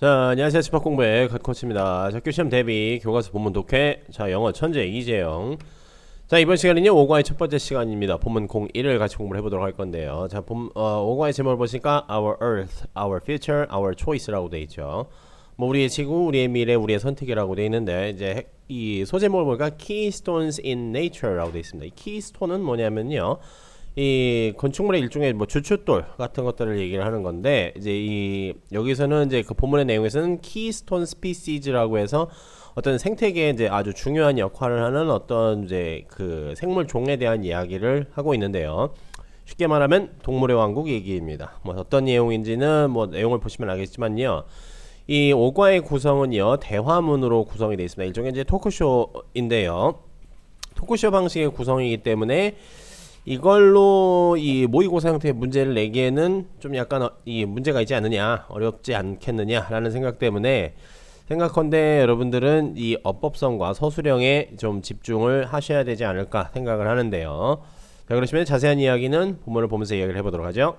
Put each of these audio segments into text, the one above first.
자, 안녕하세요. 집합 공부의 갓코치입니다. 자, 교시험 대비 교과서 본문 독해. 자, 영어 천재 이재영. 자, 이번 시간은요. 5과의 첫 번째 시간입니다. 본문 01을 같이 공부를 해보도록 할 건데요. 자, 본, 어, 5과의 제목을 보시니까 Our Earth, Our Future, Our Choice라고 돼 있죠. 뭐 우리의 지구, 우리의 미래, 우리의 선택이라고 돼 있는데 이제 핵- 이 소제목을 보니까 Keystones in Nature라고 돼 있습니다. 이 keystone은 뭐냐면요. 이 건축물의 일종의 뭐 주춧돌 같은 것들을 얘기를 하는 건데 이제 이 여기서는 이제 그 본문의 내용에서는 키스톤 스피시즈라고 해서 어떤 생태계에 이제 아주 중요한 역할을 하는 어떤 이제 그 생물 종에 대한 이야기를 하고 있는데요. 쉽게 말하면 동물의 왕국 얘기입니다. 뭐 어떤 내용인지는 뭐 내용을 보시면 알겠지만요. 이 5과의 구성은요 대화문으로 구성이 되어 있습니다. 일종의 이제 토크쇼인데요. 토크쇼 방식의 구성이기 때문에 이걸로 이 모의고사 형태의 문제를 내기에는 좀 약간 어- 이 문제가 있지 않느냐 어렵지 않겠느냐라는 생각 때문에 생각컨대 여러분들은 이 어법성과 서술형에 좀 집중을 하셔야 되지 않을까 생각을 하는데요. 자 그러시면 자세한 이야기는 본문을 보면서 이야기를 해보도록 하죠.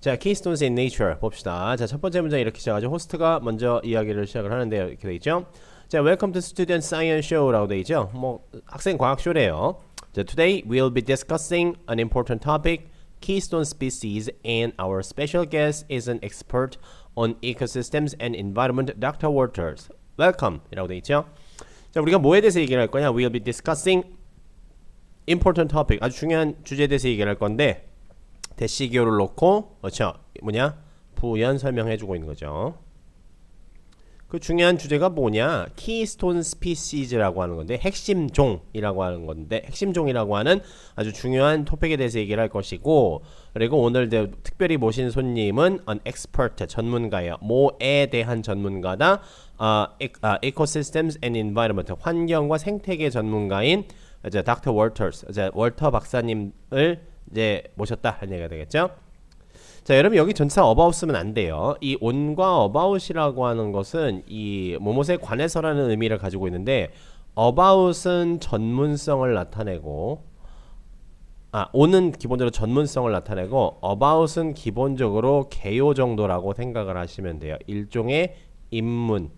자, Keystones in Nature 봅시다. 자, 첫 번째 문장 이렇게 시작하죠. 호스트가 먼저 이야기를 시작을 하는데요. 이렇게 돼 있죠. 자, Welcome to Student Science Show라고 돼 있죠. 뭐 학생 과학 쇼래요. 자, Today we'll be discussing an important topic, keystone species, and our special guest is an expert on ecosystems and environment, Dr. Waters. Welcome이라고 돼 있죠. 자, 우리가 뭐에 대해서 얘기를 할 거냐? We'll be discussing important topic, 아주 중요한 주제에 대해서 얘기를 할 건데 대시기호를 놓고 그렇죠 뭐냐 부연 설명해주고 있는 거죠. 그 중요한 주제가 뭐냐? 키스톤 스피시즈라고 하는 건데 핵심 종이라고 하는 건데 핵심 종이라고 하는 아주 중요한 토픽에 대해서 얘기를 할 것이고 그리고 오늘 대- 특별히 모신 손님은 an expert 전문가예요. 뭐에 대한 전문가다? 아, 에, 아, ecosystems and environment 환경과 생태계 전문가인 이제 닥터 월터스 이제 월터 박사님을 이제 모셨다 하는 얘기가 되겠죠. 자, 여러분 여기 전치사 about 쓰면 안 돼요. 이 on과 about이라고 하는 것은 이 뭐뭇에 관해서라는 의미를 가지고 있는데 about은 전문성을 나타내고 아, on은 기본적으로 전문성을 나타내고 about은 기본적으로 개요 정도라고 생각을 하시면 돼요. 일종의 입문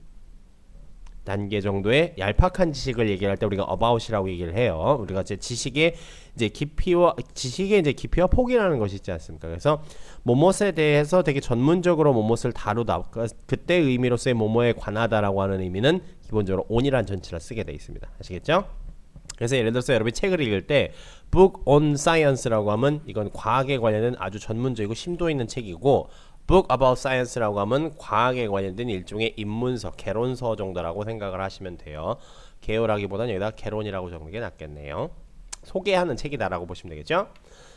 단계 정도의 얄팍한 지식을 얘기할 때 우리가 about이라고 얘기를 해요. 우리가 이제 지식의 이제 깊이와 지식의 이제 깊이와 폭이라는 것이 있지 않습니까? 그래서 모못에 대해서 되게 전문적으로 모못을 다루다. 그- 그때 의미로서의 모모에 관하다라고 하는 의미는 기본적으로 on이라는 전치를 쓰게 돼 있습니다. 아시겠죠? 그래서 예를 들어서 여러분이 책을 읽을 때 book on science라고 하면 이건 과학에 관련된 아주 전문적이고 심도 있는 책이고 book about science라고 하면 과학에 관련된 일종의 입문서, 개론서 정도라고 생각을 하시면 돼요. 개요라기보다는 여기다 개론이라고 적는 게 낫겠네요. 소개하는 책이다라고 보시면 되겠죠?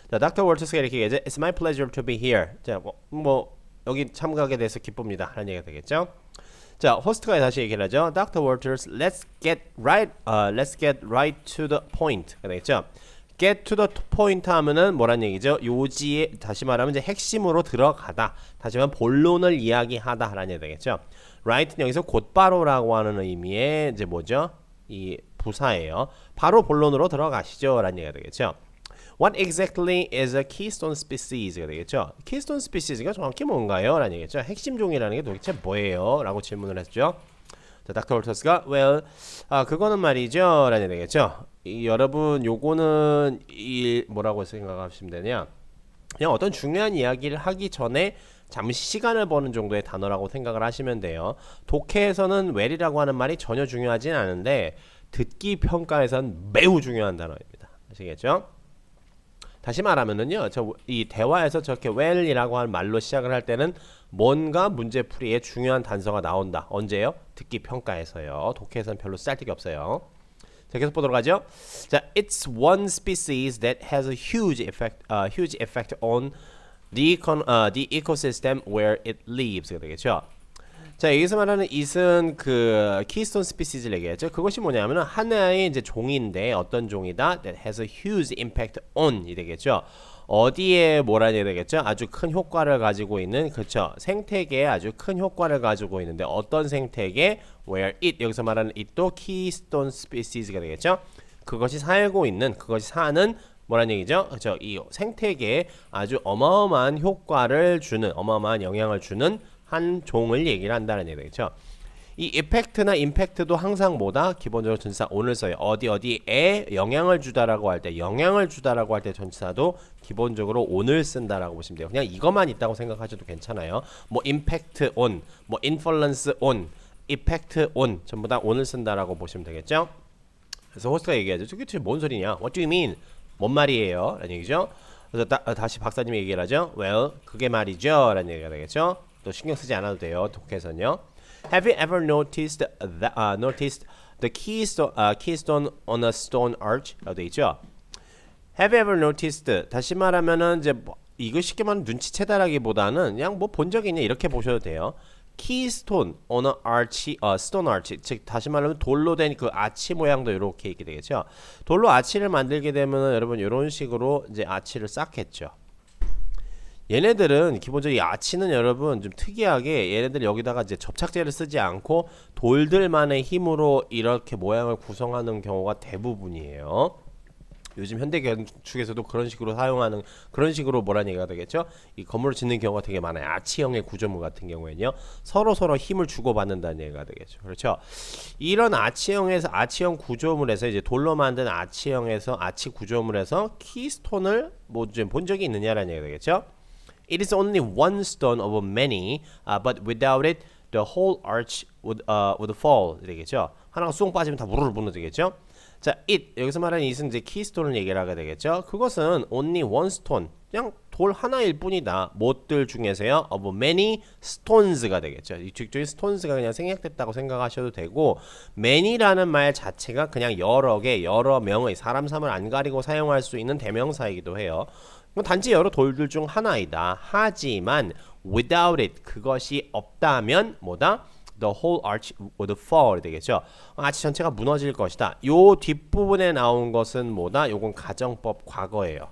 자, 닥터 월터스가 이렇게 얘기하죠. It's my pleasure to be here. 자, 뭐, 뭐 여기 참가하게 돼서 기쁩니다. 하는 얘기가 되겠죠? 자, 호스트가 다시 얘기를 하죠. Dr. Walters, let's get right, uh, let's get right to the point. 되겠죠? Get to the point 하면은 뭐란 얘기죠? 요지에 다시 말하면 이제 핵심으로 들어가다. 다시 말하면 본론을 이야기하다라는 얘기 되겠죠? Right는 여기서 곧바로라고 하는 의미의 이제 뭐죠? 이 부사예요. 바로 본론으로 들어가시죠라는 얘기가 되겠죠? What exactly is a keystone species가 되겠죠? keystone species가 정확히 뭔가요? 라는 얘기죠. 핵심 종이라는 게 도대체 뭐예요? 라고 질문을 했죠. 자, 닥터 올터스가 well, 아 그거는 말이죠. 라는 되겠죠. 이, 여러분 요거는 이 뭐라고 생각하시면 되냐? 그냥 어떤 중요한 이야기를 하기 전에 잠시 시간을 버는 정도의 단어라고 생각을 하시면 돼요. 독해에서는 well이라고 하는 말이 전혀 중요하진 않은데 듣기 평가에선 매우 중요한 단어입니다. 아시겠죠? 다시 말하면은요, 저 이 대화에서 저렇게 well이라고 하는 말로 시작을 할 때는 뭔가 문제풀이에 중요한 단서가 나온다. 언제요? 듣기 평가에서요. 독해에서는 별로 쓸데기 없어요. 자, 계속 보도록 하죠. 자, it's one species that has a huge effect, uh, huge effect on the econ, uh, the ecosystem where it lives. 가 되겠죠. 자 여기서 말하는 it은 그 키스톤 스피시즈를 얘기했죠. 그것이 뭐냐면은 하나의 이제 종인데 어떤 종이다? That has a huge impact on이 되겠죠. 어디에 뭐라 해야 되겠죠? 아주 큰 효과를 가지고 있는 그렇죠. 생태계에 아주 큰 효과를 가지고 있는데 어떤 생태계? Where it 여기서 말하는 it도 keystone species가 되겠죠. 그것이 살고 있는 그것이 사는 뭐란 얘기죠? 그렇죠. 이 생태계에 아주 어마어마한 효과를 주는 어마어마한 영향을 주는 한 종을 얘기를 한다는 얘기 되겠죠. 이 이펙트나 임팩트도 항상 뭐다? 기본적으로 전치사 on을 써요. 어디 어디에 영향을 주다라고 할 때 영향을 주다라고 할 때 전치사도 기본적으로 on을 쓴다라고 보시면 돼요. 그냥 이것만 있다고 생각하셔도 괜찮아요. 뭐 impact on, 뭐 influence on, effect on 전부 다 on을 쓴다라고 보시면 되겠죠. 그래서 호스트가 얘기하죠. 저게 도대체 뭔 소리냐? What do you mean? 뭔 말이에요? 라는 얘기죠. 그래서 다, 다시 박사님이 얘기를 하죠. Well, 그게 말이죠. 라는 얘기가 되겠죠. 또 신경 쓰지 않아도 돼요. 독해서는요. Have you ever noticed that, uh, noticed the keystone, uh, keystone on a stone arch? 라고 돼 있죠. Have you ever noticed? 다시 말하면은 이제 뭐, 이거 쉽게 말하면 눈치채다라기보다는 그냥 뭐 본 적이 있냐 이렇게 보셔도 돼요. keystone on a arch, 어, stone arch, 즉 다시 말하면 돌로 된 그 아치 모양도 이렇게 있게 되겠죠. 돌로 아치를 만들게 되면은 여러분 이런 식으로 이제 아치를 쌓겠죠. 얘네들은 기본적으로 이 아치는 여러분 좀 특이하게 얘네들 여기다가 이제 접착제를 쓰지 않고 돌들만의 힘으로 이렇게 모양을 구성하는 경우가 대부분이에요. 요즘 현대 건축에서도 그런 식으로 사용하는 그런 식으로 뭐라는 얘기가 되겠죠? 이 건물을 짓는 경우가 되게 많아요. 아치형의 구조물 같은 경우에는요. 서로 서로 힘을 주고받는다는 얘기가 되겠죠. 그렇죠? 이런 아치형에서 아치형 구조물에서 이제 돌로 만든 아치형에서 아치 구조물에서 키스톤을 뭐 좀 본 적이 있느냐라는 얘기가 되겠죠? It is only one stone of many, uh, but without it, the whole arch would uh, would fall. 되겠죠? 하나가 쑥 빠지면 다 무르르 무너지겠죠? 자, it 여기서 말하는 it은 이제 키스톤을 얘기를 하게 되겠죠. 그것은 only one stone, 그냥 돌 하나일 뿐이다. 못들 중에서요, of many stones가 되겠죠. 이쪽 쪽에 stones가 그냥 생략됐다고 생각하셔도 되고, many라는 말 자체가 그냥 여러 개, 여러 명의 사람 삼을 안 가리고 사용할 수 있는 대명사이기도 해요. 단지 여러 돌들 중 하나이다. 하지만 without it 그것이 없다면 뭐다? The whole arch would fall 되겠죠. 아치 전체가 무너질 것이다. 요 뒷부분에 나온 것은 뭐다? 요건 가정법 과거예요.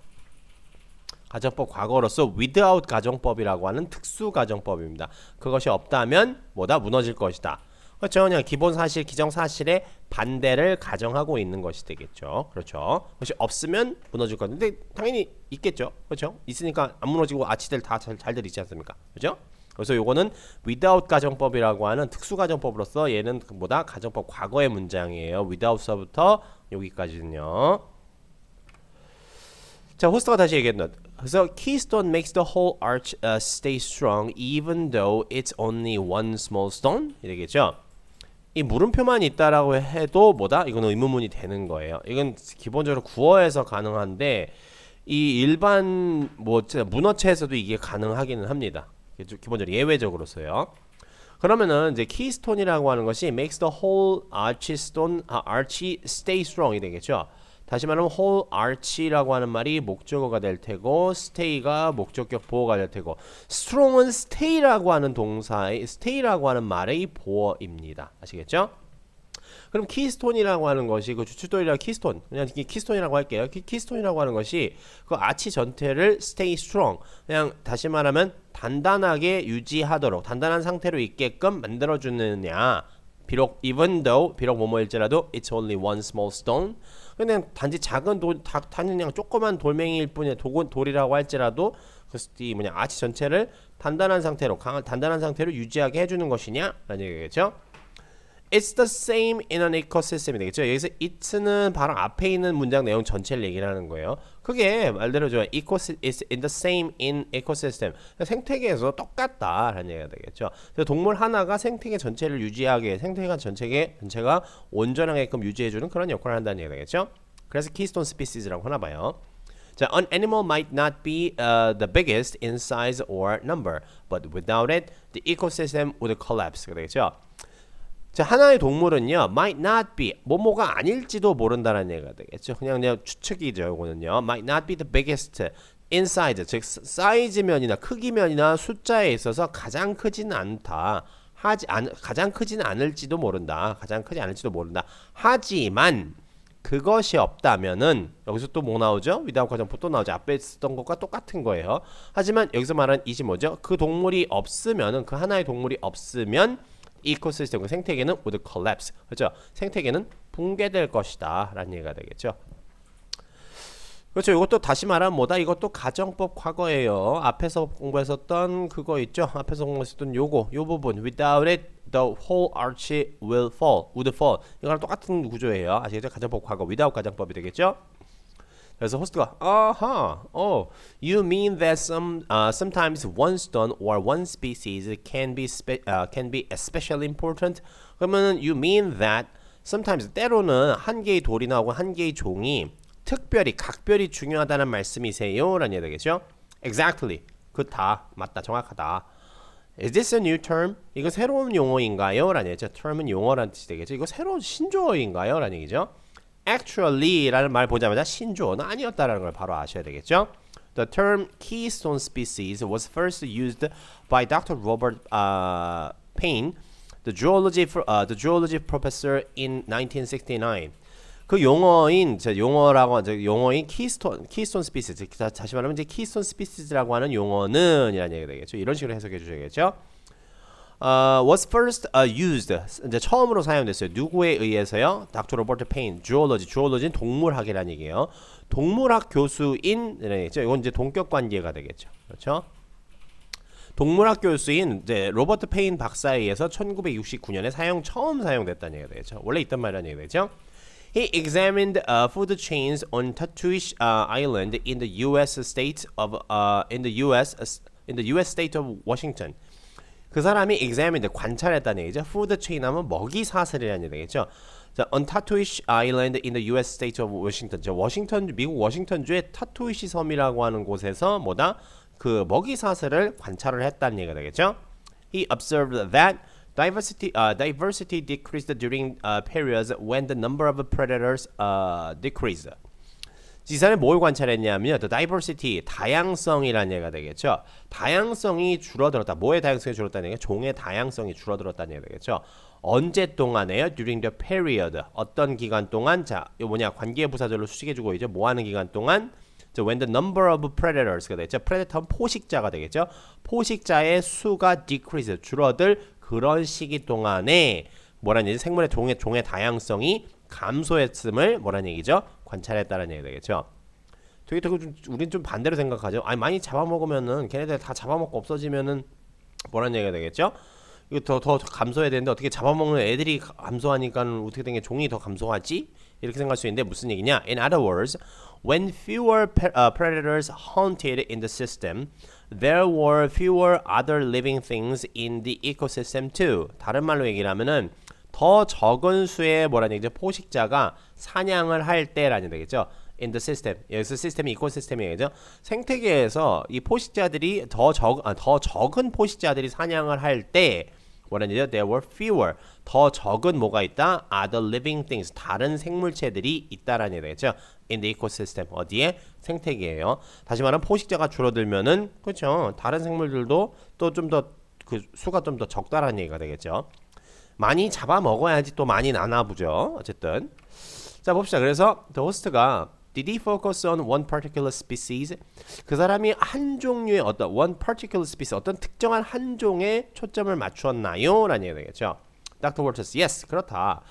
가정법 과거로서 without 가정법이라고 하는 특수 가정법입니다. 그것이 없다면 뭐다? 무너질 것이다. 그렇죠. 그냥 기본 사실, 기정 사실의 반대를 가정하고 있는 것이 되겠죠. 그렇죠. 그것이 없으면 무너질 건데 당연히 있겠죠. 그렇죠. 있으니까 안 무너지고 아치들 다 잘, 잘들 있지 않습니까? 그렇죠? 그래서 요거는 without 가정법이라고 하는 특수 가정법으로서 얘는 뭐다? 가정법 과거의 문장이에요. without서부터 여기까지는요. 자, 호스트가 다시 얘기했나? 그래서 keystone makes the whole arch uh, stay strong even though it's only one small stone. 이되겠죠? 이 물음표만 있다라고 해도 뭐다? 이거는 의문문이 되는 거예요. 이건 기본적으로 구어에서 가능한데 이 일반 뭐 문어체에서도 이게 가능하기는 합니다. 기본적으로 예외적으로서요. 그러면은 이제 keyston이라고 하는 것이 makes the whole arch stone, 아, arch stay strong이 되겠죠. 다시 말하면 whole arch라고 하는 말이 목적어가 될 테고 stay가 목적격 보어가 될 테고 strong은 stay라고 하는 동사의 stay라고 하는 말의 보어입니다. 아시겠죠? 그럼 키스톤이라고 하는 것이 그 주춧돌이랑 키스톤 그냥 키스톤이라고 할게요. 키, 키스톤이라고 하는 것이 그 아치 전체를 stay strong 그냥 다시 말하면 단단하게 유지하도록 단단한 상태로 있게끔 만들어 주느냐. 비록 even though 비록 뭐뭐일지라도 it's only one small stone 그냥 단지 작은 돌 다, 단지 그냥 조그만 돌멩이일 뿐이야 돌, 돌이라고 할지라도 그이 뭐냐 아치 전체를 단단한 상태로 강한 단단한 상태로 유지하게 해주는 것이냐라는 얘기겠죠. It's the same in an ecosystem이 되겠죠. 여기서 it는 바로 앞에 있는 문장 내용 전체를 얘기를 하는 거예요. 그게 말대로 저 ecosystem is in the same in ecosystem. 생태계에서 똑같다라는 얘기가 되겠죠. 그래서 동물 하나가 생태계 전체를 유지하게 생태계 전체계 전체가 온전하게끔 유지해 주는 그런 역할을 한다는 얘기가 되겠죠. 그래서 keystone species라고 하나 봐요. 자, an animal might not be uh, the biggest in size or number, but without it, the ecosystem would collapse. 되겠죠. 자, 하나의 동물은요, might not be, 뭐뭐가 아닐지도 모른다는 얘기가 되겠죠. 그냥 그냥 추측이죠, 이거는요. might not be the biggest in size, 즉 사이즈면이나 크기면이나 숫자에 있어서 가장 크지는 않다. 하지 않, 가장 크지는 않을지도 모른다. 가장 크지 않을지도 모른다. 하지만 그것이 없다면은 여기서 또 뭐 나오죠? 위다운 과정법 또 나오죠. 앞에 쓰던 것과 똑같은 거예요. 하지만 여기서 말하는 이지 뭐죠? 그 동물이 없으면은 그 하나의 동물이 없으면 이코시스템 그 생태계는 would collapse. 그렇죠? 생태계는 붕괴될 것이다. 라는 얘기가 되겠죠. 그렇죠. 이것도 다시 말하면 뭐다? 이것도 가정법 과거예요. 앞에서 공부했었던 그거 있죠. 앞에서 공부했었던 요거, 요 부분. Without it, the whole arch will fall, would fall. 이거랑 똑같은 구조예요. 아시겠죠? 가정법 과거, without 가정법이 되겠죠? 그래서 호스트가 아하, oh, you mean that some uh, sometimes one stone or one species can be spe, uh, can be especially important. 그러면은 you mean that sometimes 때로는 한 개의 돌이나 혹은 한 개의 종이 특별히 각별히 중요하다는 말씀이세요라는 얘기 되겠죠? Exactly. 그 다 맞다 정확하다. Is this a new term? 이거 새로운 용어인가요? 라는 얘기죠. term은 용어라는 뜻이 되겠죠. 이거 새로운 신조어인가요? 라는 얘기죠. Actually라는 말 보자마자 신조어는 아니었다라는 걸 바로 아셔야 되겠죠. The term keystone species was first used by Dr. Robert uh, Payne, the geology uh, the geology professor in 1969. 그 용어인 저 용어라고 저 용어인 키스톤 키스톤 스피시즈 다- 다시 말하면 이제 키스톤 스피시즈라고 하는 용어는 이라는 얘기가 되겠죠. 이런 식으로 해석해 주셔야겠죠. 어, was first uh, used 이제 처음으로 사용됐어요. 누구에 의해서요? 닥터 로버트 페인, 주얼러지, 주얼러지는 동물학이라는 얘기예요. 동물학 얘기죠. 이건 이제 동격 관계가 되겠죠. 그렇죠? 동물학 교수인 이제 로버트 페인 박사에 의해서 1969년에 사용 처음 사용됐다는 얘기가 되겠죠. 원래 있던 말이라는 얘기가 되죠. He examined uh, food chains on Tatooine uh, Island in the U.S. state of uh, in the U.S. in the U.S. state of Washington. 그 사람이 examined 관찰했다는 얘기죠. food chain 하면 먹이 사슬이라는 얘기겠죠. 자, on Tatooine Island in the U.S. state of Washington. 저 워싱턴 미국 워싱턴주의 타투이시 섬이라고 하는 곳에서 뭐다 그 먹이 사슬을 관찰을 했다는 얘기가 되겠죠. He observed that diversity uh, diversity decreased during uh, periods when the number of predators uh, decreased. 이 사람이 뭘 관찰했냐면요. The diversity, 다양성이라는 얘기가 되겠죠. 다양성이 줄어들었다. 뭐의 다양성이 줄어들었다는 얘기가 종의 다양성이 줄어들었다는 얘기가 되겠죠. 언제 동안에요? During the period. 어떤 기간 동안? 자, 이거 뭐냐? 관계 부사절로 수식해 주고 이제 뭐 하는 기간 동안? 자, when the number of predators가 되겠죠. predator는 포식자가 되겠죠. 포식자의 수가 decrease, 줄어들 그런 시기 동안에 뭐라는 얘기? 생물의 종의 종의 다양성이 감소했음을 뭐라는 얘기죠? 관찰했다는 얘기 되겠죠. 되게 되게 좀 우린 좀 반대로 생각하죠. 아니 많이 잡아먹으면은 걔네들 다 잡아먹고 없어지면은 뭐라는 얘기가 되겠죠? 이거 더 더 감소해야 되는데 어떻게 잡아먹는 애들이 감소하니까 어떻게 된 게 종이 더 감소하지? 이렇게 생각할 수 있는데 무슨 얘기냐? In other words, when fewer uh, predators hunted in the system, there were fewer other living things in the ecosystem too. 다른 말로 얘기를 하면은 더 적은 수의 뭐라는 얘기죠? 포식자가 사냥을 할 때라는 되겠죠. in the system. 여기서 시스템이 이코시스템이 얘기죠. 생태계에서 이 포식자들이 더 적, 아, 더 적은 포식자들이 사냥을 할 때 뭐라는 얘기죠? There were fewer. 더 적은 뭐가 있다? Other living things. 다른 생물체들이 있다라는 얘기 되겠죠. in the ecosystem. 어디에? 생태계예요. 다시 말하면 포식자가 줄어들면은 그렇죠. 다른 생물들도 또 좀 더 그 수가 좀 더 적다라는 얘기가 되겠죠. 많이 잡아 먹어야지 또 많이 나나 보죠. 어쨌든 자 봅시다. 그래서 the host가 Did he focus on one particular species? 그 사람이 한 종류의 어떤 one particular species 어떤 특정한 한 종에 초점을 맞추었나요? 라는 얘기가 되겠죠. Dr. Walters, yes, 그렇다.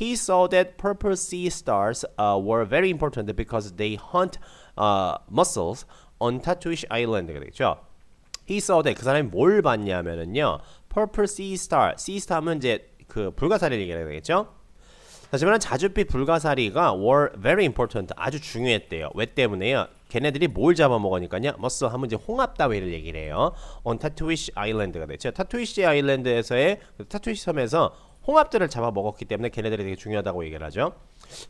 He saw that purple sea stars uh, were very important because they hunt uh, mussels on Tatooine Island가 되겠죠. He saw that 그 사람이 뭘 봤냐면은요. Purple Sea Star. Sea Star면 이제 그 불가사리 얘기가 되겠죠. 말하면 자줏빛 불가사리가 were very important. 아주 중요했대요. 왜 때문에요? 걔네들이 뭘 잡아먹으니까요. 머스 하면 이제 홍합다위를 얘기를 해요. on Tatooine Island가 되죠. 타투이시 아일랜드에서의 그 타투이시 섬에서 홍합들을 잡아먹었기 때문에 걔네들이 되게 중요하다고 얘기를 하죠.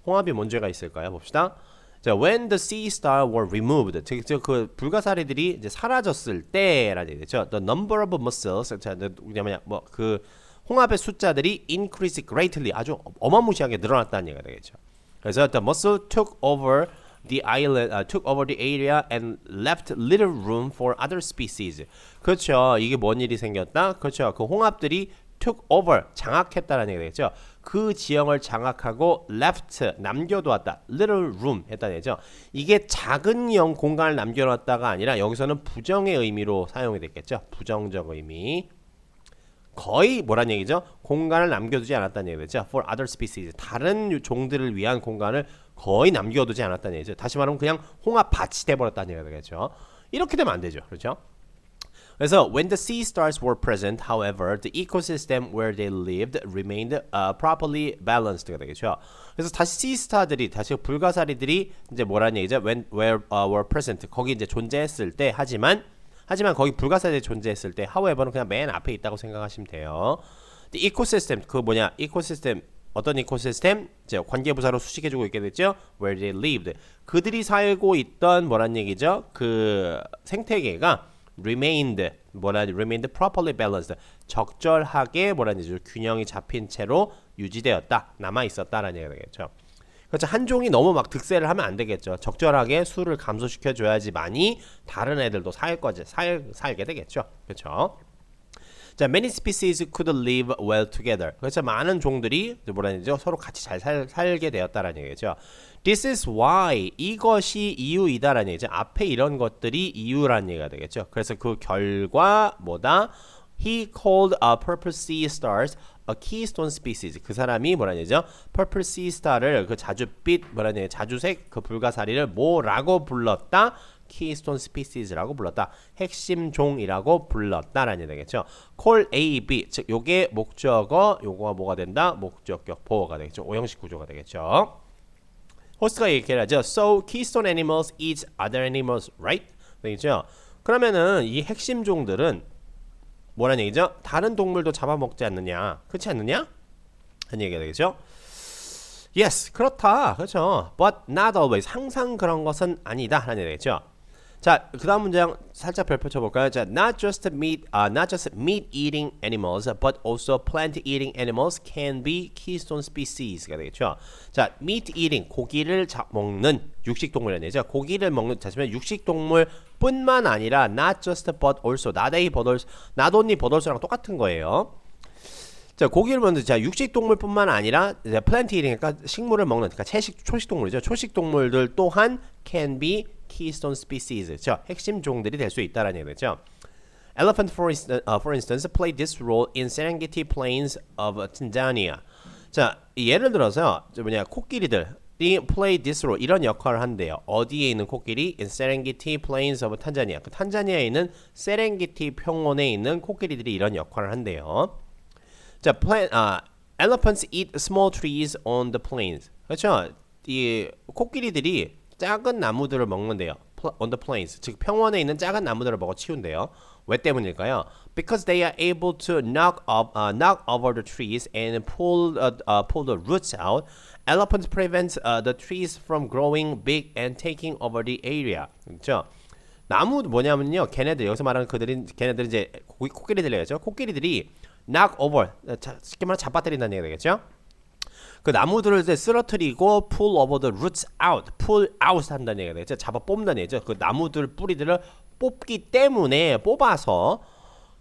홍합이 문제가 있을까요? 봅시다. 자, when the sea star were removed, 즉, 즉, 그 불가사리들이 이제 사라졌을 때라는 얘기죠. The number of mussels, 자, 뭐냐면 뭐그 홍합의 숫자들이 increase greatly, 아주 어마무시하게 늘어났다는 얘기가 되겠죠. 그래서 the mussel took over the island, uh, took over the area and left little room for other species. 그렇죠. 이게 뭔 일이 생겼다? 그렇죠. 그 홍합들이 took over 장악했다라는 얘기가 되겠죠. 그 지형을 장악하고 left 남겨두었다. little room 했다는 얘기죠. 이게 작은 영 공간을 남겨놨다가 아니라 여기서는 부정의 의미로 사용이 됐겠죠. 부정적 의미. 거의 뭐란 얘기죠? 공간을 남겨두지 않았다는 얘기죠. For other species 다른 종들을 위한 공간을 거의 남겨두지 않았다는 얘기죠. 다시 말하면 그냥 홍합밭이 돼버렸다는 얘기가 되겠죠. 이렇게 되면 안 되죠. 그렇죠? 그래서 when the sea stars were present, however, the ecosystem where they lived remained uh, properly balance드가 되겠죠. 그래서 다시 sea star들이 다시 불가사리들이 이제 뭐라는 얘기죠? when where uh, were present 거기 이제 존재했을 때 하지만 하지만 거기 불가사리들이 존재했을 때 however는 그냥 맨 앞에 있다고 생각하시면 돼요. Ecosystem 그 뭐냐? 이코시스템 어떤 이코시스템? 이제 관계부사로 수식해주고 있게 됐죠. Where they lived 그들이 살고 있던 뭐란 얘기죠? 그 생태계가 remained 뭐라 remained properly balanced 적절하게 뭐라는 얘기죠? 균형이 잡힌 채로 유지되었다 남아 있었다라는 얘기가 되겠죠. 그렇죠. 한 종이 너무 막 득세를 하면 안 되겠죠. 적절하게 수를 감소시켜 줘야지만이 다른 애들도 살 거지 살 살게 되겠죠. 그렇죠. 자, many species could live well together. 그래서 많은 종들이 뭐라는 얘기죠? 서로 같이 잘 살, 살게 되었다라는 얘기죠. This is why 이것이 이유이다라는 얘기죠. 앞에 이런 것들이 이유라는 얘기가 되겠죠. 그래서 그 결과 뭐다? He called a purple sea stars a keystone species. 그 사람이 뭐라는 얘기죠? purple sea star를 그 자줏빛 뭐라는 얘기, 자주색 그 불가사리를 뭐라고 불렀다? keystone species라고 불렀다. 핵심 종이라고 불렀다라는 얘기 되겠죠. call A, B 즉 요게 목적어, 요거가 뭐가 된다? 목적격 보어가 되겠죠. 오형식 구조가 되겠죠. 호스트가 얘기를 하죠. So keystone animals eat other animals, right? 되겠죠. 그러면은 이 핵심 종들은 뭐라는 얘기죠? 다른 동물도 잡아먹지 않느냐? 그렇지 않느냐? 하는 얘기가 되겠죠. Yes, 그렇다. 그렇죠. But not always. 항상 그런 것은 아니다. 하는 얘기가 되겠죠. 자, 그다음 문장 살짝 펼쳐 볼까요? 자, not just meat, uh, not just meat eating animals, but also plant eating animals can be keystone species가 되겠죠. 자, meat eating 고기를 자, 먹는 육식 얘기죠. 고기를 먹는 자시면 육식 동물뿐만 아니라 not just but also not a but also not only but also랑 똑같은 거예요. 자 고기를 먹는 자 육식 동물뿐만 아니라 이제 그러니까 식물을 먹는 그러니까 채식 초식 동물이죠 초식 동물들 또한 can be keystone species 죠 핵심 종들이 될 수 있다라는 얘기죠. Elephant, for uh, for instance, played this role in Serengeti Plains of Tanzania. 자, 예를 들어서 저 뭐냐 코끼리들 이 play this role 이런 역할을 한대요. 어디에 있는 코끼리? In Serengeti Plains of Tanzania. 그 탄자니아에 있는 세렝게티 평원에 있는 코끼리들이 이런 역할을 한대요. 자, plant, 아, elephants eat small trees on the plains. 그렇죠? 이 코끼리들이 작은 나무들을 먹는데요. on the plains, 즉 평원에 있는 작은 나무들을 먹어 치운대요. 왜 때문일까요? Because they are able to knock up, uh, knock over the trees and pull, uh, uh, pull the roots out. Elephants prevent uh, the trees from growing big and taking over the area. 그렇죠? 나무 뭐냐면요, 걔네들 여기서 말하는 그들이 걔네들 이제 코, 코끼리들이겠죠. 코끼리들이 knock over, 자, 쉽게 말하면 잡아뜨린다는 얘기가 되겠죠. 그 나무들을 이제 쓰러뜨리고 pull over the roots out, pull out 한다는 얘기가 되죠. 잡아 뽑는다는 얘기죠. 그 나무들 뿌리들을 뽑기 때문에 뽑아서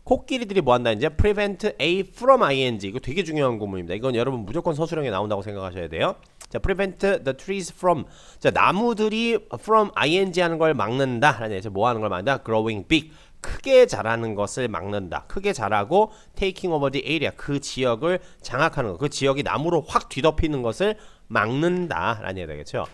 코끼리들이 뭐 한다 이제 prevent a from ing 이거 되게 중요한 구문입니다. 이건 여러분 무조건 서술형에 나온다고 생각하셔야 돼요. 자, prevent the trees from 자 나무들이 from ing 하는 걸 막는다라는 얘기죠. 뭐 하는 걸 막는다? growing big 크게 자라는 것을 막는다. 크게 자라고 taking over the area 그 지역을 장악하는 것, 그 지역이 나무로 확 뒤덮이는 것을 막는다라는 얘기가 되겠죠.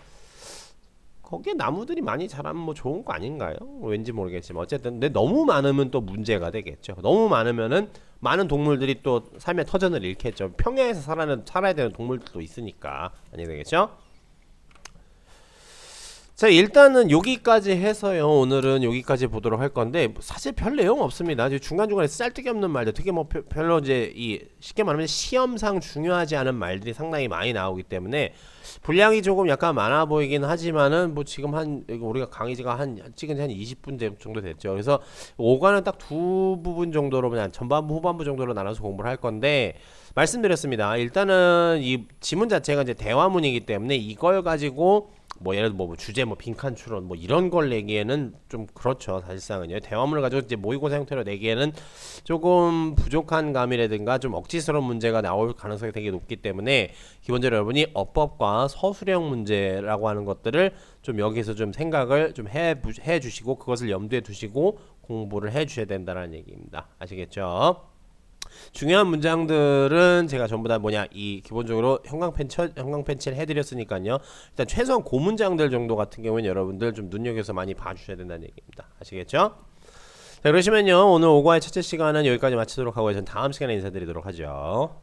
거기에 나무들이 많이 자라면 뭐 좋은 거 아닌가요? 왠지 모르겠지만 어쨌든 근데 너무 많으면 또 문제가 되겠죠. 너무 많으면은 많은 동물들이 또 삶의 터전을 잃겠죠. 평야에서 살아는 살아야 되는 동물들도 있으니까 아니 되겠죠? 자 일단은 여기까지 해서요. 오늘은 여기까지 보도록 할 건데 사실 별 내용 없습니다. 중간중간에 쌀데기 없는 말들 되게 뭐 별- 별로 이제 이 쉽게 말하면 시험상 중요하지 않은 말들이 상당히 많이 나오기 때문에 분량이 조금 약간 많아 보이긴 하지만은 뭐 지금 한 우리가 강의지가 한 찍은 지 한 20분 정도 됐죠. 그래서 5과는 딱두 부분 정도로 그냥 전반부 후반부 정도로 나눠서 공부를 할 건데 말씀드렸습니다. 일단은 이 지문 자체가 이제 대화문이기 때문에 이걸 가지고 뭐 예를 들어 뭐 주제 뭐 빈칸 추론 뭐 이런 걸 내기에는 좀 그렇죠 사실상은요 대화문을 가지고 이제 모의고사 형태로 내기에는 조금 부족한 감이라든가 좀 억지스러운 문제가 나올 가능성이 되게 높기 때문에 기본적으로 여러분이 어법과 서술형 문제라고 하는 것들을 좀 여기서 좀 생각을 좀 해 해 주시고 그것을 염두에 두시고 공부를 해 주셔야 된다는 얘기입니다 아시겠죠? 중요한 문장들은 제가 전부 다 뭐냐 이 기본적으로 형광펜 쳐, 형광 펜 칠 해드렸으니까요. 일단 최소한 고문장들 정도 같은 경우는 여러분들 좀 눈여겨서 많이 봐주셔야 된다는 얘기입니다. 아시겠죠? 자 그러시면요 오늘 오과의 첫째 시간은 여기까지 마치도록 하고요. 전 다음 시간에 인사드리도록 하죠.